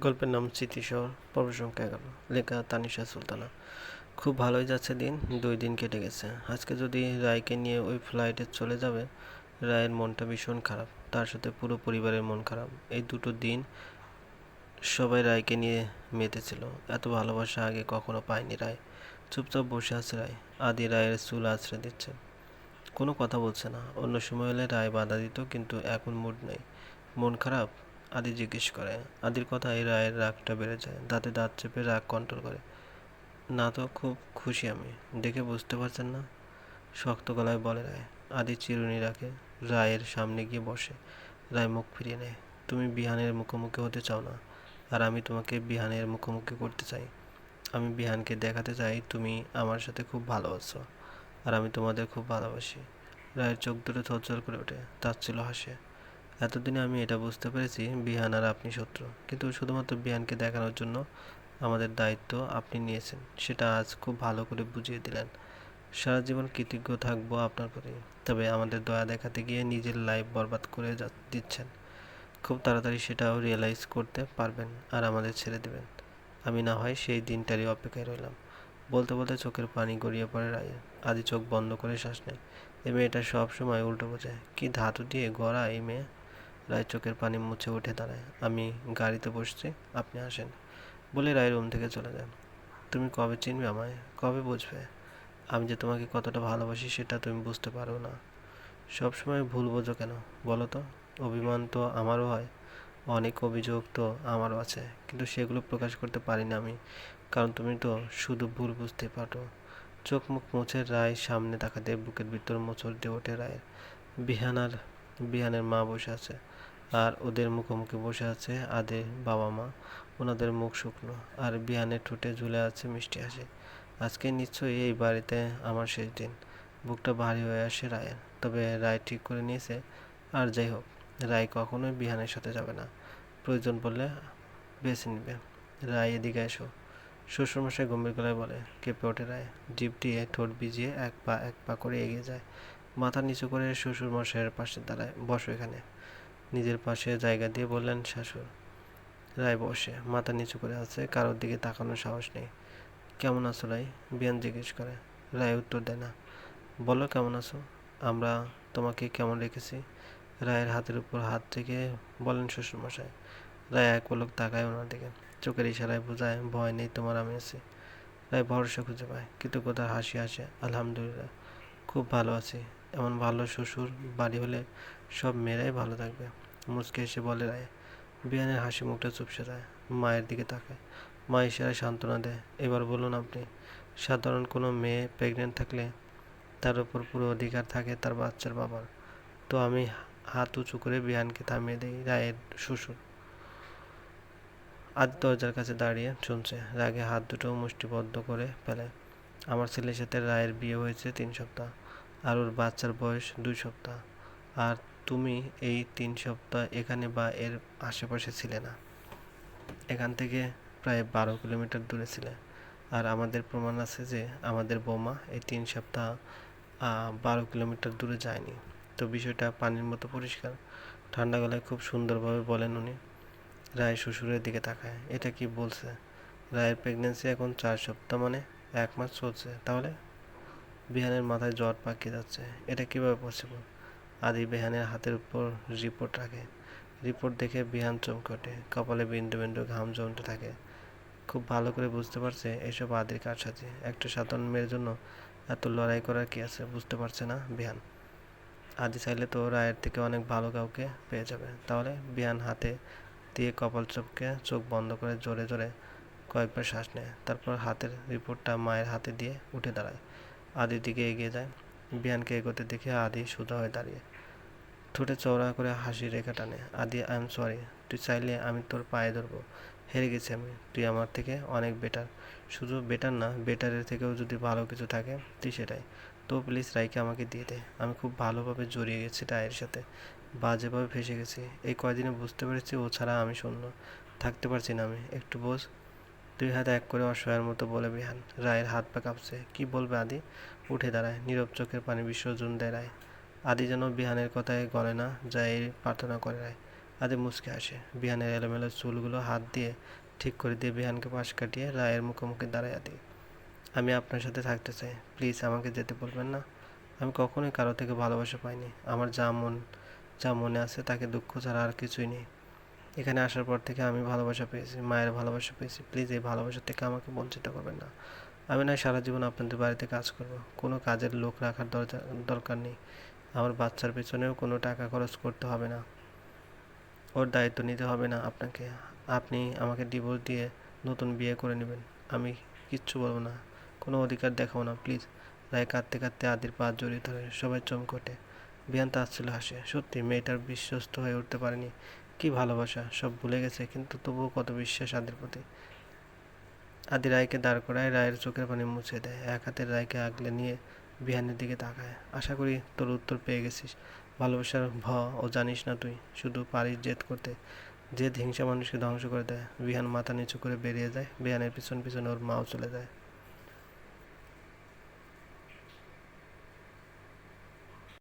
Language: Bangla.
গল্পের নাম স্মৃতিশহর পর্ব সংখ্যা এগারো। লেখা তানিশা সুলতানা। খুব ভালোই যাচ্ছে দিন, দুই দিন কেটে গেছে। আজকে যদি রায়কে নিয়ে ওই ফ্লাইটে চলে যাবে, রায়ের মনটা ভীষণ খারাপ। তার সাথে পুরো পরিবারের মন খারাপ। এই দুটো দিন সবাই রায়কে নিয়ে মেতেছিল। এত ভালোবাসা আগে কখনো পায়নি রায়। চুপচাপ বসে আছে রায়। আদি রায়ের চুল আছড়ে দিচ্ছে। কোনো কথা বলছে না। অন্য সময় হলে রায় বাধা দিত, কিন্তু এখন মুড নেই। মন খারাপ? আদি জিজ্ঞেস করে, আদির কথায় রায়ের রাগটা বেড়ে যায়, দাঁতে দাঁত চেপে রাগ কন্ট্রোল করে। না তো, খুব খুশি আমি, দেখে বুঝতে পারছেন না? শক্ত গলায় বলে রায়, আদি চিরুনি রাখে রায়ের সামনে গিয়ে বসে, রায় মুখ ফিরিয়ে নেয়, তুমি বিহানের মুখোমুখি হতে চাও না, আর আমি তোমাকে বিহানের মুখোমুখি করতে চাই। আমি বিহানকে দেখাতে চাই, তুমি আমার সাথে খুব ভালো আছো, আর আমি তোমাদের খুব ভালোবাসি। রায়ের চোখ দুটো থরথর করে ওঠে তার ছিল হাসে এতদিনে আমি এটা বুঝতে পেরেছি, বিহান আর আপনি শত্রু। কিন্তু শুধুমাত্র বিহানকে দেখানোর জন্য আমাদের দায়িত্ব আপনি নিয়েছেন, সেটা আজ খুব ভালো করে বুঝিয়ে দিলেন। সারা জীবন কৃতজ্ঞ থাকব আপনার প্রতি, তবে আমাদের দয়া দেখাতে গিয়ে নিজের লাইফ বরবাদ করে দিচ্ছেন। খুব তাড়াতাড়ি সেটাও রিয়েলাইজ করতে পারবেন আর আমাদের ছেড়ে দেবেন। আমি না হয় সেই দিনটারই অপেক্ষায় রইলাম। বলতে বলতে চোখের পানি গড়িয়ে পড়ে রায়ের আদি চোখ বন্ধ করে শ্বাস নেয় এই মেয়েটা সবসময় উল্টো বোঝায়, কি ধাতু দিয়ে গড়া এই মেয়ে? রায় চোখের পানি মুছে উঠে দাঁড়ায়। আমি গাড়িতে বসছি, আপনি আসেন। বলে রায় রুম থেকে চলে যান তুমি কবে চিনবে আমায়? কবে বুঝবে? আমি যে তোমাকে কতটা ভালোবাসি সেটা তুমি বুঝতে পারো না। সব সময় ভুল বোঝো কেন? বলো তো। অভিমান তো আমারও হয়। অনেক অভিযোগ তো আমারও আছে। কিন্তু সেগুলো প্রকাশ করতে পারি না আমি। কারণ তুমি তো শুধু ভুল বুঝতে পারো। চোখ মুখ মুছে রায় সামনে তাকাতে বুকের ভিতর মোচড় দিয়ে ওঠে রায়ের। বিহান আর বিহানের মা বসে আছে। আর ওদের মুখোমুখি বসে আছে আদের বাবা মা। ওনাদের মুখ শুকনো আর বিহানের ঠোঁটে ঝুলে আছে মিষ্টি হাসি। আজকে নিশ্চয়ই এই বাড়িতে আমার শেষ দিন। বুকটা ভারী হয়ে আসে রায়ের। তবে রায় ঠিক করে নিয়েছে। আর যাই হোক, রায় কখনোই বিহানের সাথে যাবে না। প্রয়োজন পড়লে বেছে নিবে। রায় এদিকে এসো। শ্বশুরমশাই গম্ভীর গলায় বলে, কেঁপে ওঠে রায়। জিপ ঠোঁট ভিজিয়ে এক পা এক পা করে এগিয়ে যায়। মাথা নিচু করে শ্বশুরমশাইয়ের পাশে দাঁড়ায়। বসো এখানে। নিজের পাশে জায়গা দিয়ে বললেন, শাশুড়, রায় বসে, মাথা নিচু করে আছে, কারোর দিকে তাকানোর সাহস নেই। কেমন আছো রায়? বিয়ান জিজ্ঞেস করে। রায় উত্তর দেয়, না। বলো কেমন আছো? আমরা তোমাকে কেমন রেখেছি? রায়ের হাতের উপর হাত থেকে বলেন, শ্বশুরমশাই। রায় এক পলক তাকায় ওনার দিকে। চোখের ইশারায় বোঝায়, ভয় নেই তোমার, আমি আছি। রায় ভরসা খুঁজে পায়। কৃতজ্ঞতার হাসি আসে, আলহামদুলিল্লাহ, খুব ভালো আছি। এমন ভালো শ্বশুর বাড়ি হলে সব মেয়েরাই ভালো থাকবে। মুচকে এসে বলে রায়। বিয়ানের হাসি মুখটা চুপসে যায় মায়ের দিকে তাকায়। মা ইশারায় সান্ত্বনা দেয়। এবার বলুন আপনি, সাধারণ কোনো মেয়ে প্রেগনেন্ট থাকলে তার উপর পুরো অধিকার থাকে তার বাচ্চার বাবার? তো আমি হাত উঁচু করে বিহানকে থামিয়ে দিই, রায়ের শ্বশুর। আজ দরজার কাছে দাঁড়িয়ে শুনছে, রাগে হাত দুটো মুষ্টিবদ্ধ করে ফেলে। আমার ছেলের সাথে রায়ের বিয়ে হয়েছে তিন সপ্তাহ। আর ওর বাচ্চার বয়স দুই সপ্তাহ। আর তুমি এই তিন সপ্তাহ এখানে বা এর আশেপাশে ছিলে না। এখান থেকে প্রায় বারো কিলোমিটার দূরে ছিলে। আর আমাদের প্রমাণ আছে যে আমাদের বোমা এই তিন সপ্তাহ বারো কিলোমিটার দূরে যায়নি। তো বিষয়টা পানির মতো পরিষ্কার। ঠান্ডা গলায় খুব সুন্দরভাবে বলেন উনি। রায় শ্বশুরের দিকে তাকায়। এটা কি বলছে? রায়ের প্রেগনেন্সি এখন চার সপ্তাহ মানে এক মাস চলছে। তাহলে বিহানের মাথায় জ্বর পাকিয়ে যাচ্ছে। এটা কীভাবে পসিবল আদি বিহানের হাতের উপর রিপোর্ট রাখে। রিপোর্ট দেখে বিহান চমকে ওঠে। কপালে বিন্দু বিন্দু ঘাম জমতে থাকে। খুব ভালো করে বুঝতে পারছে এসব আদির কারসাজি একটা সাধারণ মেয়ের জন্য এত লড়াই করার কি আছে বুঝতে পারছে না বিহান। আদি চাইলে তো রায়ের থেকে অনেক ভালো কাউকে পেয়ে যাবে। তাহলে বিহান হাতে দিয়ে কপাল চোখকে চোখ বন্ধ করে জোরে জোরে কয়েকবার শ্বাস নেয়। তারপর হাতের রিপোর্টটা মায়ের হাতে দিয়ে উঠে দাঁড়ায়। আদির দিকে এগিয়ে যায়। বিহানকে এগোতে দেখে আদি সোজা হয়ে দাঁড়িয়ে। ঠোঁটে চওড়া করে হাসি রেখা টানে। আদি আই এম সরি তুই চাইলে আমি তোর পায়ে ধরবো। হেরে গেছি আমি, তুই আমার থেকে অনেক বেটার শুধু বেটার না বেটারের থেকেও যদি ভালো কিছু থাকে, তুই সেটাই। তো প্লিজ রাইকে আমাকে দিয়ে দে। আমি খুব ভালোভাবে জড়িয়ে গেছি রায়ের সাথে। বাজেভাবে ফেসে গেছি। এই কয়দিনে বুঝতে পেরেছি ও ছাড়া আমি শূন্য। থাকতে পারছি না আমি। একটু বোঝ। দুই হাত এক করে অসহায়ের মতো বলে বিহান। রায়ের হাত পা কাঁপছে। কি বলবে আদি? উঠে দাঁড়ায়। নীরব চোখের পানি বিসর্জন দেয় রায়। আদি যেন বিহানের কথায় গলে না যা এই প্রার্থনা করে রায়। আদি মুচকে আসে। বিহানের এলোমেলো চুলগুলো হাত দিয়ে ঠিক করে দিয়ে বিহানকে পাশ কাটিয়ে রায়ের মুখোমুখি দাঁড়ায় আদি। আমি আপনার সাথে থাকতে চাই। প্লিজ আমাকে যেতে বলবেন না। আমি কখনোই কারও থেকে ভালোবাসা পাইনি। আমার যা মন, যা মনে আছে তাকে দুঃখ ছাড়া আর কিছুই নেই। এখানে আসার পর থেকে আমি ভালোবাসা পেয়েছি, মায়ের ভালোবাসা পেয়েছি। প্লিজ এই ভালোবাসা থেকে আমাকে বঞ্চিত করবেন না। আমি না সারা জীবন আপনাদের বাড়িতে কাজ করব। কোনো কাজের লোক রাখার দরকার নেই। আমার বাচ্চার পেছনেও কোনো টাকা খরচ করতে হবে না। ওর দায়িত্ব নিতে হবে না আপনাকে। আপনি আমাকে ডিভোর্স দিয়ে নতুন বিয়ে করে নেবেন। আমি কিচ্ছু বলব না। কোনো অধিকার দেখাবো না প্লিজ রায় কাঁদতে কাঁদতে আদির পা জড়িয়ে ধরে, সবাই চমকটে বিয়ান তাচ্ছিল হাসে। সত্যি, মেয়েটার বিশ্বস্ত হয়ে উঠতে পারেনি। কি ভালোবাসা? সব ভুলে গেছে, কিন্তু তবুও কত বিশ্বাস আদির প্রতি। আদি রায়কে দাঁড় করায়, রায়ের চোখের পানি মুছে দেয়, এক হাতে রায়কে আগলে নিয়ে বিহানের দিকে তাকায়। আশা করি তোর উত্তর পেয়ে গেছিস। ভালোবাসার ভ ও জানিস না তুই, শুধু পারিস জেদ করতে। জেদ হিংসা মানুষকে ধ্বংস করে দেয়। বিহান মাথা নিচু করে বেরিয়ে যায়, বিহানের পিছন পিছনে ওর মাও চলে যায়।